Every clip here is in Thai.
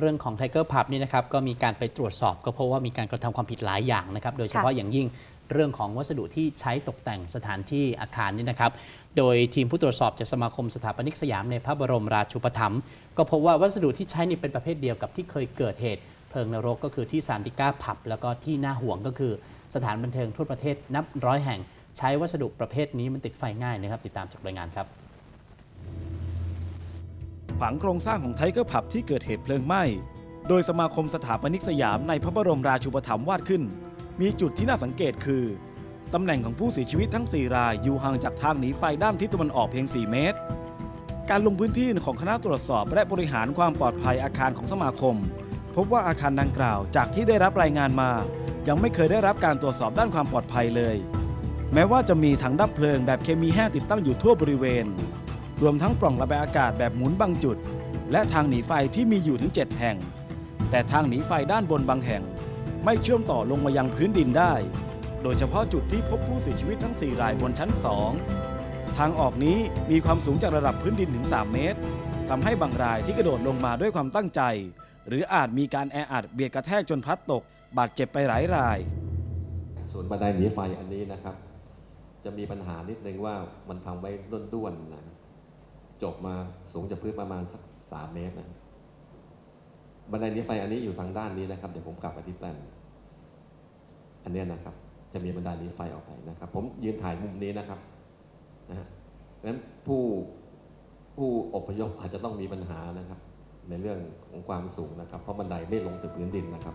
เรื่องของไทเกอร์พับนี่นะครับก็มีการไปตรวจสอบ ก็เพราะว่ามีการกระทำความผิดหลายอย่างนะครับโดยเฉพาะอย่างยิ่งเรื่องของวัสดุที่ใช้ตกแต่งสถานที่อาคารนี่นะครับ โดยทีมผู้ตรวจสอบจากสมาคมสถาปนิกสยามในพระบรมราชูปถัมภ์ก็พบว่าวัสดุที่ใช้นี่เป็นประเภทเดียวกับที่เคยเกิดเหตุเพลิงนรกก็คือที่ซานติก้าผับ แล้วก็ที่น่าห่วงก็คือสถานบันเทิงทั่วประเทศนับร้อยแห่ง ใช้วัสดุประเภทนี้มันติดไฟง่ายนะครับ ติดตามจากรายงานครับ ผังโครงสร้างของไทเกอร์ผับที่เกิดเหตุเพลิงไหม้ โดยสมาคมสถาปนิกสยามในพระบรมราชูปถัมภ์วาดขึ้น มีจุดที่น่าสังเกตคือ ตำแหน่งของผู้เสียชีวิตทั้ง 4 รายอยู่ห่างจากทางหนีไฟด้านทิศตะวันออกเพียง 4 เมตร การลงพื้นที่ของคณะตรวจสอบและบริหารความปลอดภัยอาคารของสมาคม พบว่าอาคารดังกล่าวจากที่ได้รับรายงานมา ยังไม่เคยได้รับการตรวจสอบด้านความปลอดภัยเลย แม้ว่าจะมีถังดับเพลิงแบบเคมีแห้งติดตั้งอยู่ทั่วบริเวณ รวมทั้งปล่องระบายอากาศแบบหมุนบางจุด และทางหนีไฟที่มีอยู่ถึง 7 แห่ง แต่ทางหนีไฟด้านบนบางแห่ง ไม่เชื่อมต่อลงมายังพื้นดินได้ โดยเฉพาะจุดที่พบผู้เสียชีวิตทั้ง 4 รายบนชั้น 2 ทางออกนี้มีความสูงจากระดับพื้นดินถึง 3 เมตรทำให้บางรายที่กระโดดลงมาด้วยความตั้งใจ หรืออาจมีการแออัดเบียดกระแทกจนพลัดตก บาดเจ็บไปหลายราย ส่วนบันไดหนีไฟอันนี้นะครับ จะมีปัญหานิดนึงว่ามันทำไว้ด้วนๆนะ จบมาสูงจากพื้นประมาณสักสามเมตรนะบันไดนีไฟอันนี้อยู่ทางด้านนี้นะครับ เดี๋ยวผมกลับไปที่แปลนอันเนี้ยนะครับ จะมีบันไดนีไฟออกไปนะครับ ผมยืนถ่ายมุมนี้นะครับนะฮะงั้นผู้ผู้อพยพอาจจะต้องมีปัญหานะครับ ในเรื่องของความสูงนะครับ เพราะบันไดไม่ลงถึงพื้นดินนะครับ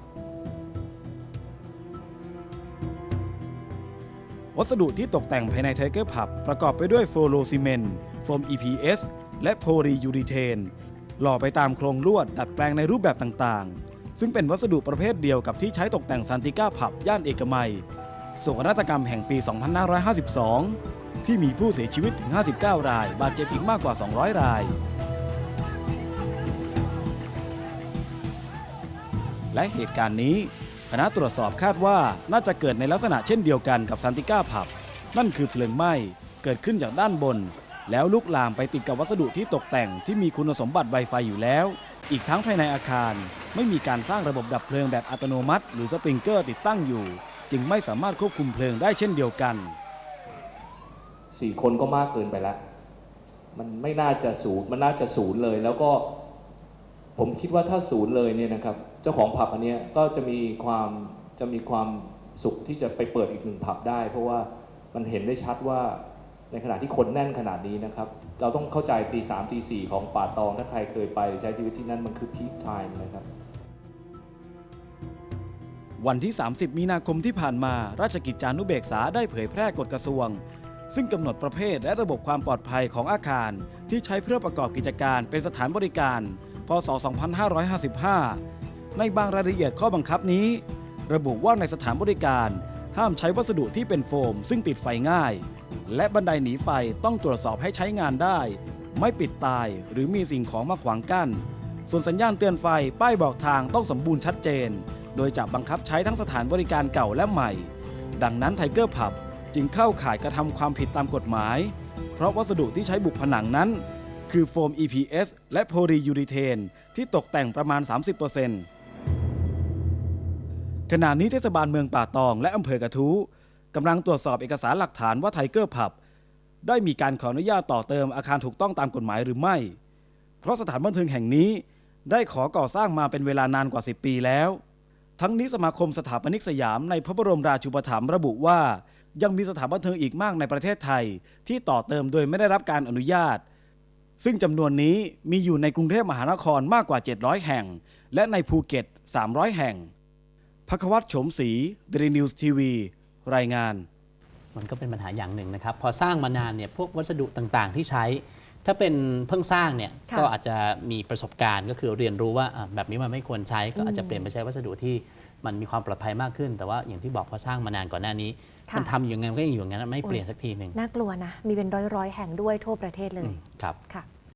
วัสดุที่ตกแต่งภายในไทเกอร์ผับประกอบไปด้วยโฟโลซีเมนต์ โฟม EPS และโพลียูริเทนหล่อไปตามโครงลวดดัดแปลงในรูปแบบต่างๆ ซึ่งเป็นวัสดุประเภทเดียวกับที่ใช้ตกแต่งซันติก้าผับย่านเอกมัยโศกนาฏกรรมแห่งปี 2552 ที่มีผู้เสียชีวิตถึง 59 ราย บาดเจ็บอีกมากกว่า 200 ราย และเหตุการณ์นี้คณะตรวจสอบคาดว่าน่าจะเกิดในลักษณะเช่นเดียวกันกับซันติก้าผับ นั่นคือเพลิงไหม้เกิดขึ้นจากด้านบน แล้วลุกลามไปติดกับวัสดุที่ตกแต่งที่มีคุณสมบัติไวไฟอยู่แล้ว อีกทั้งภายในอาคาร ไม่มีการสร้างระบบดับเพลิงแบบอัตโนมัติ หรือสปริงเกอร์ติดตั้งอยู่ จึงไม่สามารถควบคุมเพลิงได้เช่นเดียวกันสี่คนก็มากเกินไปแล้วมันไม่น่าจะศูนย์มันน่าจะศูนย์เลย แล้วก็ผมคิดว่าถ้าศูนย์เลยเนี่ยนะครับเจ้าของผับอันเนี้ยก็จะมีความจะมีความสุขที่จะไปเปิดอีกหนึ่งผับได้ เพราะว่ามันเห็นได้ชัดว่า ในขณะที่คนแน่นขนาดนี้นะครับ เราต้องเข้าใจตีสามตีสี่ของป่าตอง ถ้าใครเคยไปใช้ชีวิตที่นั่นมันคือพีคไทม์นะครับ วันที่ 30 มีนาคมที่ผ่านมา ราชกิจจานุเบกษาได้เผยแพร่กฎกระทรวง ซึ่งกำหนดประเภทและระบบความปลอดภัยของอาคาร ที่ใช้เพื่อประกอบกิจการเป็นสถานบริการ พศ 2555 ในบางรายละเอียดข้อบังคับนี้ ระบุว่าในสถานบริการ ห้ามใช้วัสดุที่เป็นโฟม ซึ่งติดไฟง่าย และบันไดหนีไฟต้องตรวจสอบให้ใช้งานได้ ไม่ปิดตายหรือมีสิ่งของมาขวางกั้น ส่วนสัญญาณเตือนไฟป้ายบอกทางต้องสมบูรณ์ชัดเจน โดยจะบังคับใช้ทั้งสถานบริการเก่าและใหม่ ดังนั้นไทเกอร์ผับจึงเข้าข่ายกระทำความผิดตามกฎหมาย เพราะวัสดุที่ใช้บุกผนังนั้น คือโฟม EPS และโพลียูริเทนที่ตกแต่งประมาณ 30% ขณะนี้เทศบาลเมืองป่าตองและอำเภอกระทู้กำลังตรวจสอบเอกสารหลักฐานว่าไทเกอร์ผับได้มีการขออนุญาตต่อเติมอาคารถูกต้องตามกฎหมายหรือไม่ เพราะสถานบันเทิงแห่งนี้ได้ขอก่อสร้างมาเป็นเวลานานกว่า 10 ปีแล้ว ทั้งนี้สมาคมสถาปนิกสยามในพระบรมราชูปถัมภ์ระบุว่า ยังมีสถานบันเทิงอีกมากในประเทศไทย ที่ต่อเติมโดยไม่ได้รับการอนุญาต ซึ่งจำนวนนี้มีอยู่ในกรุงเทพมหานครมากกว่า 700 แห่ง และในภูเก็ต 300 แห่ง พักวัตรโฉมศรีเดลินิวส์ทีวี รายงาน มันก็เป็นปัญหาอย่างหนึ่งนะครับ พอสร้างมานานเนี่ยพวกวัสดุต่างๆ ที่ใช้ ถ้าเป็นเพิ่งสร้างเนี่ยค่ะก็อาจจะมีประสบการณ์ก็คือเรียนรู้ว่าอะแบบนี้มันไม่ควรใช้ก็อาจจะเปลี่ยนไปใช้วัสดุที่มันมีความปลอดภัยมากขึ้น แต่ว่าอย่างที่บอกพอสร้างมานานก่อนหน้านี้ค่ะมันทำอยู่ยังไงมันก็ยังอยู่อย่างนั้นไม่เปลี่ยนสักทีหนึ่งน่ากลัวนะมีเป็นร้อยๆแห่งด้วยทั่วประเทศเลอืยมครับค่ะ